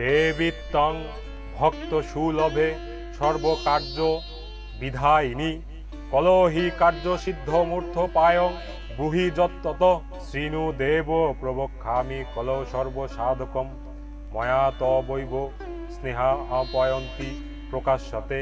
দেবিত্তং ভক্ত সুলভে, সর্বকার্য বিধায়িনী, কলহি কার্য সিদ্ধ মূর্ধ পায়ং ব্রুহি যত্তত, শ্রীনু দেব প্রবক্ষামি কল সর্বসাধকম, ময়া তবৈব স্নেহা আপয়ন্তি প্রকাশ্যতে।